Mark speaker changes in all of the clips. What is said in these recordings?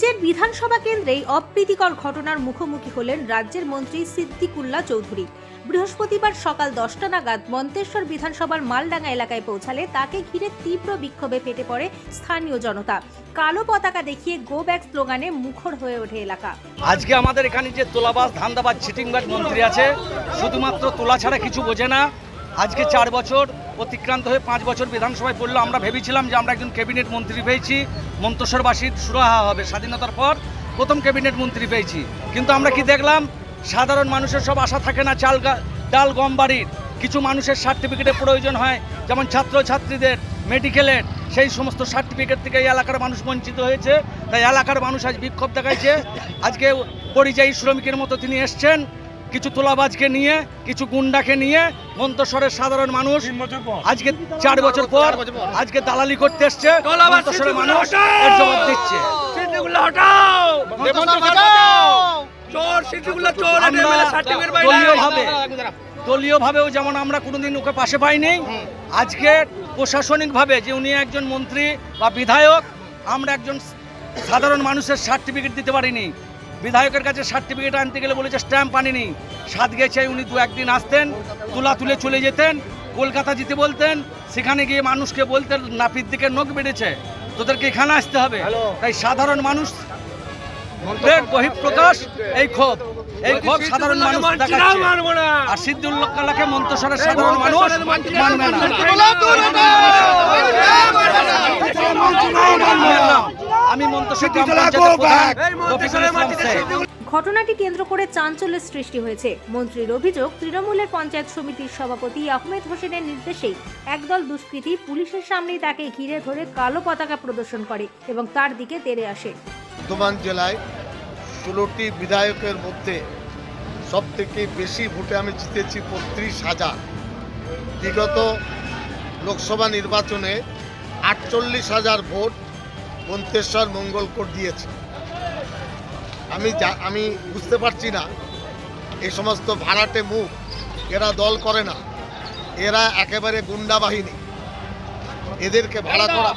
Speaker 1: নিজের বিধানসভা কেন্দ্রেই অপ্রীতিকর ঘটনার মুখোমুখি হলেন রাজ্যের মন্ত্রী সিদ্দিকুল্লা চৌধুরী। বৃহস্পতিবার সকাল দশটা নাগাদ মন্তেশ্বর বিধানসভার মালডাঙ্গা এলাকায় পৌঁছালে তাকে ঘিরে তীব্র বিক্ষোভে ফেটে পড়ে স্থানীয় জনতা। কালো পতাকা দেখিয়ে গো ব্যাক স্লোগানে মুখর হয়ে ওঠে এলাকা।
Speaker 2: আজকে আমাদের এখানে যে তোলাবাস ধান্দাবাজ চিটিংবাজ মন্ত্রী আছে, শুধুমাত্র তোলা ছাড়া কিছু বোঝে না। আজকে চার বছর অতিক্রান্ত হয়ে পাঁচ বছর বিধানসভায় পড়ল। আমরা ভেবেছিলাম যে আমরা একজন ক্যাবিনেট মন্ত্রী পেয়েছি মন্তেশ্বরবাসীর সুরাহা হবে স্বাধীনতার পর প্রথম ক্যাবিনেট মন্ত্রী পেয়েছি। কিন্তু আমরা কি দেখলাম? সাধারণ মানুষের সব আশা থাকে না, চাল ডাল গম বাড়ির। কিছু মানুষের সার্টিফিকেটের প্রয়োজন হয়, যেমন ছাত্রছাত্রীদের মেডিকেলের সেই সমস্ত সার্টিফিকেট থেকে এই এলাকার মানুষ বঞ্চিত হয়েছে। তাই এলাকার মানুষ আজ বিক্ষোভ দেখাইছে। আজকে পরিযায়ী শ্রমিকের মতো তিনি এসছেন। কিছু তোলাবাজকে নিয়ে কিছু গুন্ডাকে নিয়ে মন্তসরের সাধারণ মানুষ আজকে চার বছর পর আজকে দালালি করতে এসছে মন্তসরের মানুষ এর জবাব দিচ্ছে। দলীয়ভাবেও যেমন আমরা কোনোদিন ওকে পাশে পাইনি আজকে প্রশাসনিকভাবে যে উনি একজন মন্ত্রী বা বিধায়ক আমরা একজন সাধারণ মানুষের সার্টিফিকেট দিতে পারিনি। বিধায়কের কাছে সার্টিফিকেট আনতে গেলে বলেছে স্ট্যাম্প আনিনি। সাত গেছে উনি দু একদিন আসতেন তুলা তুলে চলে যেতেন কলকাতা যেতে বলতেন সেখানে গিয়ে মানুষকে বলতেন নাপির দিকে নখ বেড়েছে তোদেরকে এখানে আসতে হবে। তাই সাধারণ মানুষ বহিঃপ্রকাশ এই ক্ষোভ এই ক্ষোভ সাধারণ মানুষ আর সিদ্দুল্লাহ কালাকে মন্তসরের সাধারণ মানুষ মানবে না। আমি।
Speaker 1: ঘটনাটি কেন্দ্র করে চাঞ্চল্যের সৃষ্টি হয়েছে। মন্ত্রীর অভিযোগ তৃণমূলের পঞ্চায়েত সমিতির সভাপতি আহমেদ হোসেনের নির্দেশেই একদল দুষ্কৃতী পুলিশের সামনেই তাকে ঘিরে ধরে কালো পতাকা প্রদর্শন করে এবং তার দিকে তেড়ে আসে।
Speaker 3: বর্ধমান জেলায় ষোলোটি বিধায়কের মধ্যে সব থেকে বেশি ভোটে আমি জিতেছি বত্রিশ হাজার। বিগত লোকসভা নির্বাচনে আটচল্লিশ হাজার ভোট মন্তেশ্বর মঙ্গলকোট দিয়েছে। আমি যা- আমি বুঝতে পারছি না। এই সমস্ত ভাড়াটে মুখ এরা দল করে না। এরা একেবারে গুন্ডা বাহিনী। এদেরকে ভাড়া করা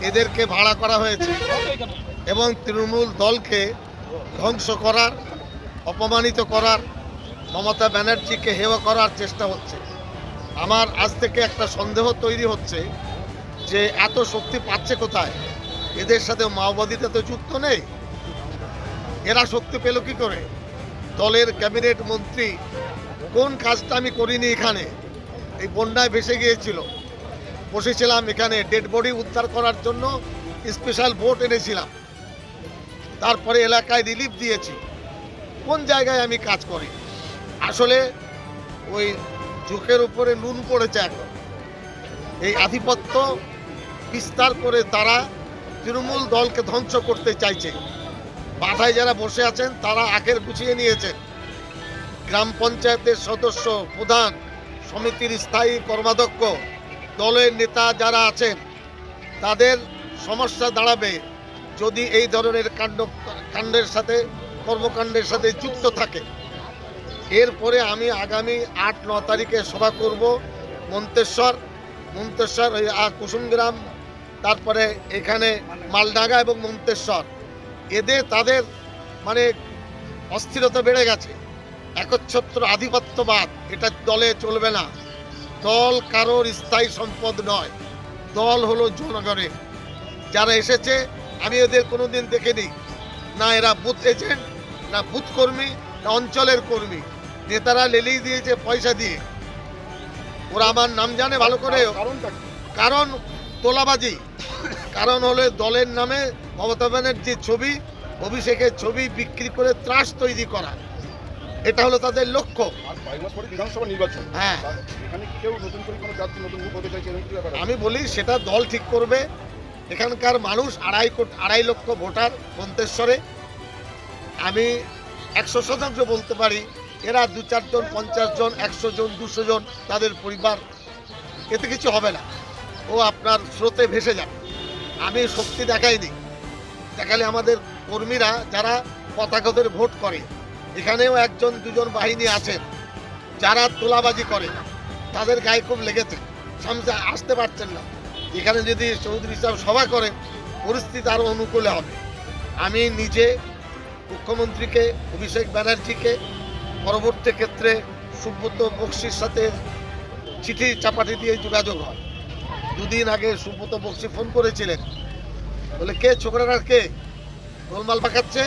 Speaker 3: এদেরকে ভাড়া করা হয়েছে। এবং তৃণমূল দলকে ধ্বংস করার অপমানিত করার মমতা ব্যানার্জিকে হেয় করার চেষ্টা হচ্ছে। আমার আজ থেকে একটা সন্দেহ তৈরি হচ্ছে যে এত শক্তি পাচ্ছে কোথায়? এদের সাথে মাওবাদীতে তো যুক্ত নেই। এরা শক্তি পেল কি করে? দলের ক্যাবিনেট মন্ত্রী, কোন কাজটা আমি করিনি এখানে? এই বন্যায় ভেসে গিয়েছিল। বসেছিলাম এখানে ডেড বডি উদ্ধার করার জন্য, স্পেশাল বোট এনেছিলাম। তারপরে এলাকায় রিলিফ দিয়েছি। কোন জায়গায় আমি কাজ করি? আসলে ওই ঝুঁকের উপরে নুন পড়েছে এখন। এই আধিপত্য বিস্তার করে তারা তৃণমূল দলকে ধ্বংস করতে চাইছে। বাধায় যারা বসে আছেন, তারা আখের গুছিয়ে নিয়েছেন। গ্রাম পঞ্চায়েতের সদস্য, প্রধান, সমিতির স্থায়ী কর্মাধ্যক্ষ, দলের নেতা যারা আছেন, তাদের সমস্যা দাঁড়াবে যদি এই ধরনের কাণ্ড, কাণ্ডের সাথে, কর্মকাণ্ডের সাথে যুক্ত থাকে। এরপরে আমি আগামী আট, ন তারিখে সভা করব মন্তেশ্বর। মন্তেশ্বর ওই কুসুমগ্রাম তারপরে এখানে মালডাঙ্গা এবং মন্তেশ্বর। এদের তাদের মানে অস্থিরতা বেড়ে গেছে। একচ্ছত্র আধিপত্যবাদ এটা দলে চলবে না। দল কারোর স্থায়ী সম্পদ নয়। দল হলো জনগণের যারা এসেছে আমি এদের কোনোদিন দেখিনি। না এরা বুথ এজেন্ট না বুথ কর্মী না অঞ্চলের কর্মী। নেতারা লেলিয়ে দিয়েছে পয়সা দিয়ে। ওরা আমার নাম জানে ভালো করে। কারণ তোলাবাজি। কারণ হলো দলের নামে মমতা ব্যানার্জির ছবি অভিষেকের ছবি বিক্রি করে ত্রাস তৈরি করা। এটা হলো তাদের লক্ষ্য। হ্যাঁ? আমি বলি সেটা দল ঠিক করবে। এখানকার মানুষ আড়াই কোটি আড়াই লক্ষ ভোটার মন্তেশ্বরে আমি একশো শতাংশ বলতে পারি এরা দু চারজন পঞ্চাশ জন একশো জন দুশো জন তাদের পরিবার। এতে কিছু হবে না। ও আপনার স্রোতে ভেসে যাবে। আমি শক্তি দেখাইনি। দেখালে আমাদের কর্মীরা যারা পতাকাদের ভোট করে, এখানেও একজন, দুজন বাহিনী আছেন যারা তোলাবাজি করে, তাদের গায়ে খুব লেগেছে। সামনে আসতে পারছেন না। এখানে যদি চৌধুরী সাহেব সভা করেন পরিস্থিতি আরও অনুকূলে হবে। আমি নিজে মুখ্যমন্ত্রীকে, অভিষেক ব্যানার্জিকে, পরবর্তী ক্ষেত্রে সুব্রত বক্সির সাথে চিঠি চাপাটি দিয়ে যোগাযোগ হয়। দুদিন আগে সুব্রত বক্সি ফোন করেছিলেন। বলে কে? ছোকরারা কে? গোলমাল পাকাচ্ছে?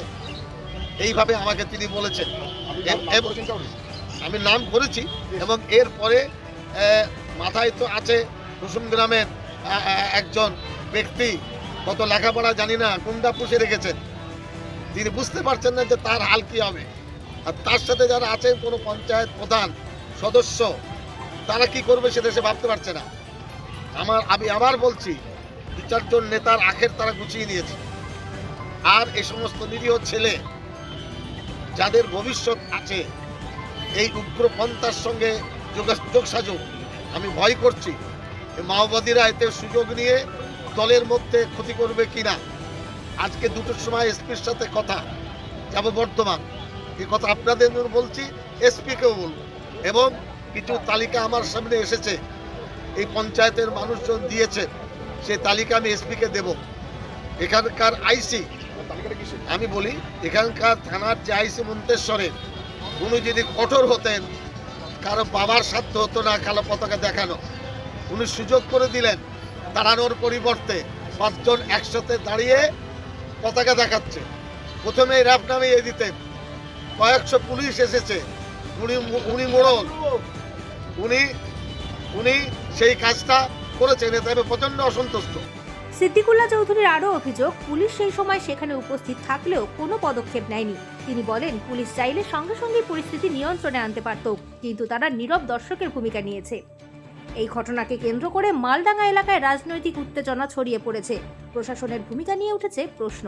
Speaker 3: এইভাবে আমাকে তিনি বলেছেন? আমি নাম করেছি এবং এরপরে আহ, মাথায় তো আছে কুসুম গ্রামের একজন ব্যক্তি। কত লেখাপড়া জানি না কুন্ডা পুষে রেখেছেন। তিনি বুঝতে পারছেন না যে তার হাল কি হবে। আর তার সাথে যারা আছেন কোনো পঞ্চায়েত প্রধান সদস্য তারা কি করবে সেটা সে ভাবতে পারছে না। আমার আমি আবার বলছি, দু চারজন নেতার আখের তারা গুছিয়ে নিয়েছে আর এই সমস্ত নিরীহ ছেলে যাদের ভবিষ্যৎ আছে, এই উগ্রপন্থার সঙ্গে যোগা- যোগসাযোগ আমি ভয় করছি। মাওবাদীরা এতে সুযোগ নিয়ে দলের মধ্যে ক্ষতি করবে কিনা? আজকে দুটোর সময় এসপির সাথে কথা, যাব বর্তমান এই কথা আপনাদের বলছি, এসপিকেও বলব। এবং কিছু তালিকা আমার সামনে এসেছে। এই পঞ্চায়েতের মানুষজন দিয়েছে, সেই তালিকা আমি এসপিকে দেব। এখানকার আইসি, আমি বলি, এখানকার থানার যে আইসি মন্তেশ্বরের উনি যদি কঠোর হতেন, কারও বাবার সাধ্য হতো না কালো পতাকা দেখানো। উনি সুযোগ করে দিলেন, দাঁড়ানোর পরিবর্তে পাঁচজন একসাথে দাঁড়িয়ে পতাকা দেখাচ্ছে। প্রথমে র্যাপ নামিয়ে দিতেন। কয়েকশো পুলিশ এসেছে। উনি উনি মোড়ল উনি উনি সেই কাজটা করেছেন, এতে আমি প্রচণ্ড অসন্তুষ্ট।
Speaker 1: সিদ্দিকুল্লাহ চৌধুরীর আরও অভিযোগ, পুলিশ সেই সময় সেখানে উপস্থিত থাকলেও কোনো পদক্ষেপ নেয়নি। তিনি বলেন, পুলিশ চাইলে সঙ্গে সঙ্গে পরিস্থিতি নিয়ন্ত্রণে আনতে পারত, কিন্তু তারা নীরব দর্শকের ভূমিকা নিয়েছে। এই ঘটনাকে কেন্দ্র করে মালডাঙ্গা এলাকায় রাজনৈতিক উত্তেজনা ছড়িয়ে পড়েছে। প্রশাসনের ভূমিকা নিয়ে উঠেছে প্রশ্ন।